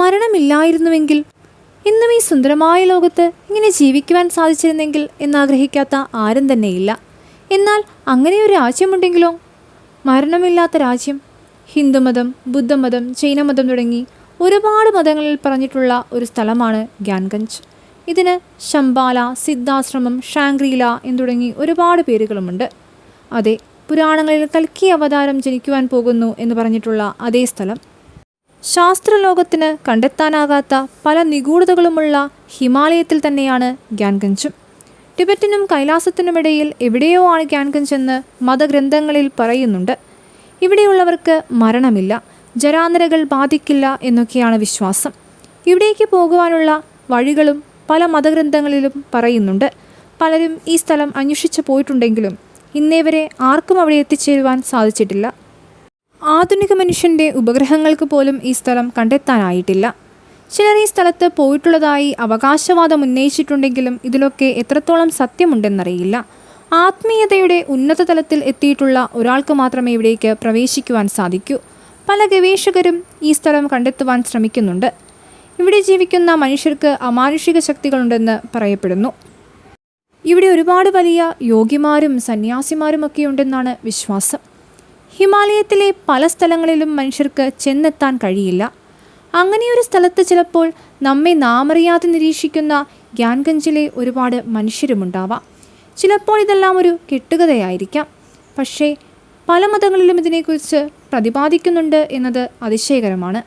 മരണമില്ലായിരുന്നുവെങ്കിൽ ഇന്നും ഈ സുന്ദരമായ ലോകത്ത് ഇങ്ങനെ ജീവിക്കുവാൻ സാധിച്ചിരുന്നെങ്കിൽ എന്നാഗ്രഹിക്കാത്ത ആരും തന്നെയില്ല. എന്നാൽ അങ്ങനെ ഒരു രാജ്യമുണ്ടെങ്കിലോ? മരണമില്ലാത്ത രാജ്യം ഹിന്ദുമതം ബുദ്ധമതം ജൈനമതം തുടങ്ങി ഒരുപാട് മതങ്ങളിൽ പറഞ്ഞിട്ടുള്ള ഒരു സ്ഥലമാണ് ഗ്യാൻഗഞ്ച്. ഇതിന് ശംബാല സിദ്ധാശ്രമം ഷാങ്ക്രീല എന്ന് തുടങ്ങി ഒരുപാട് പേരുകളുമുണ്ട്. അതെ പുരാണങ്ങളിൽ കൽക്കി അവതാരം ജനിക്കുവാൻ പോകുന്നു എന്ന് പറഞ്ഞിട്ടുള്ള അതേ സ്ഥലം. ശാസ്ത്രലോകത്തിന് കണ്ടെത്താനാകാത്ത പല നിഗൂഢതകളുമുള്ള ഹിമാലയത്തിൽ തന്നെയാണ് ഗ്യാൻഗഞ്ചും. ടിബറ്റിനും കൈലാസത്തിനുമിടയിൽ എവിടെയോ ആണ് ഗ്യാൻഗഞ്ച് എന്ന് മതഗ്രന്ഥങ്ങളിൽ പറയുന്നുണ്ട്. ഇവിടെയുള്ളവർക്ക് മരണമില്ല ജരാന്തരകൾ ബാധിക്കില്ല എന്നൊക്കെയാണ് വിശ്വാസം. ഇവിടേക്ക് പോകുവാനുള്ള വഴികളും പല മതഗ്രന്ഥങ്ങളിലും പറയുന്നുണ്ട്. പലരും ഈ സ്ഥലം അന്വേഷിച്ചു പോയിട്ടുണ്ടെങ്കിലും ഇന്നേവരെ ആർക്കും അവിടെ എത്തിച്ചേരുവാൻ സാധിച്ചിട്ടില്ല. ആധുനിക മനുഷ്യന്റെ ഉപഗ്രഹങ്ങൾക്ക് പോലും ഈ സ്ഥലം കണ്ടെത്താനായിട്ടില്ല. ചിലർ ഈ സ്ഥലത്ത് പോയിട്ടുള്ളതായി അവകാശവാദം ഉന്നയിച്ചിട്ടുണ്ടെങ്കിലും ഇതിലൊക്കെ എത്രത്തോളം സത്യമുണ്ടെന്നറിയില്ല. ആത്മീയതയുടെ ഉന്നത തലത്തിൽ എത്തിയിട്ടുള്ള ഒരാൾക്ക് മാത്രമേ ഇവിടേക്ക് പ്രവേശിക്കുവാൻ സാധിക്കൂ. പല ഗവേഷകരും ഈ സ്ഥലം കണ്ടെത്തുവാൻ ശ്രമിക്കുന്നുണ്ട്. ഇവിടെ ജീവിക്കുന്ന മനുഷ്യർക്ക് അമാനുഷിക ശക്തികളുണ്ടെന്ന് പറയപ്പെടുന്നു. ഇവിടെ ഒരുപാട് വലിയ യോഗിമാരും സന്യാസിമാരുമൊക്കെ ഉണ്ടെന്നാണ് വിശ്വാസം. ഹിമാലയത്തിലെ പല സ്ഥലങ്ങളിലും മനുഷ്യർക്ക് ചെന്നെത്താൻ കഴിയില്ല. അങ്ങനെയൊരു സ്ഥലത്ത് ചിലപ്പോൾ നമ്മെ നാമറിയാതെ നിരീക്ഷിക്കുന്ന ഗ്യാൻഗഞ്ചിലെ ഒരുപാട് മനുഷ്യരുമുണ്ടാവാം. ചിലപ്പോൾ ഇതെല്ലാം ഒരു കെട്ടുകഥയായിരിക്കാം. പക്ഷേ പല മതങ്ങളിലും ഇതിനെക്കുറിച്ച് പ്രതിപാദിക്കുന്നുണ്ട് എന്നത് അതിശയകരമാണ്.